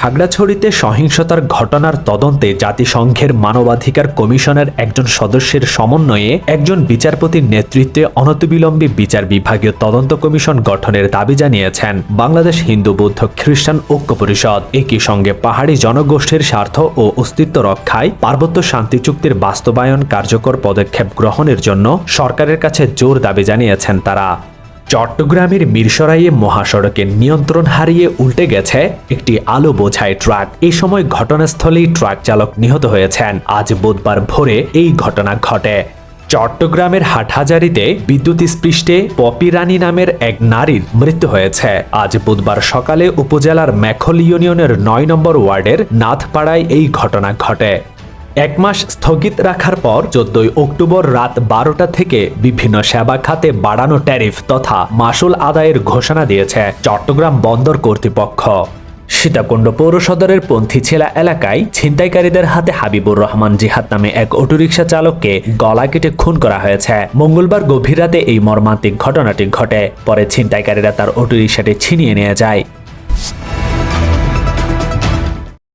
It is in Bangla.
খাগড়াছড়িতে সহিংসতার ঘটনার তদন্তে জাতিসংঘের মানবাধিকার কমিশনের একজন সদস্যের সমন্বয়ে একজন বিচারপতির নেতৃত্বে অনতিবিলম্বে বিচার বিভাগীয় তদন্ত কমিশন গঠনের দাবি জানিয়েছেন বাংলাদেশ হিন্দু বৌদ্ধ খ্রিস্টান ঐক্য পরিষদ। একই সঙ্গে পাহাড়ি জনগোষ্ঠীর স্বার্থ ও অস্তিত্ব রক্ষায় পার্বত্য শান্তি চুক্তির বাস্তবায়ন কার্যকর পদক্ষেপ গ্রহণের জন্য সরকারের কাছে জোর দাবি জানিয়েছেন তারা। চট্টগ্রামের মিরসরাইয়ে মহাসড়কের নিয়ন্ত্রণ হারিয়ে উল্টে গেছে একটি আলো বোঝাই ট্রাক। এই সময় ঘটনাস্থলেই ট্রাক চালক নিহত হয়েছেন। আজ বুধবার ভোরে এই ঘটনা ঘটে। চট্টগ্রামের হাটহাজারিতে বিদ্যুৎ স্পৃষ্টে পপি রানী নামের এক নারীর মৃত্যু হয়েছে। আজ বুধবার সকালে উপজেলার মেখল ইউনিয়নের নয় নম্বর ওয়ার্ডের নাথপাড়ায় এই ঘটনা ঘটে। এক মাস স্থগিত রাখার পর চোদ্দই অক্টোবর রাত বারোটা থেকে বিভিন্ন সেবা খাতে বাড়ানো ট্যারিফ তথা মাসুল আদায়ের ঘোষণা দিয়েছে চট্টগ্রাম বন্দর কর্তৃপক্ষ। সীতাকুণ্ড পৌর সদরের পন্থীছেলা এলাকায় ছিনতাইকারীদের হাতে হাবিবুর রহমান জিহাদ নামে এক অটোরিকশা চালককে গলা কেটে খুন করা হয়েছে। মঙ্গলবার গভীর রাতে এই মর্মান্তিক ঘটনাটি ঘটে। পরে ছিনতাইকারীরা তার অটোরিকশাটি ছিনিয়ে নিয়ে যায়।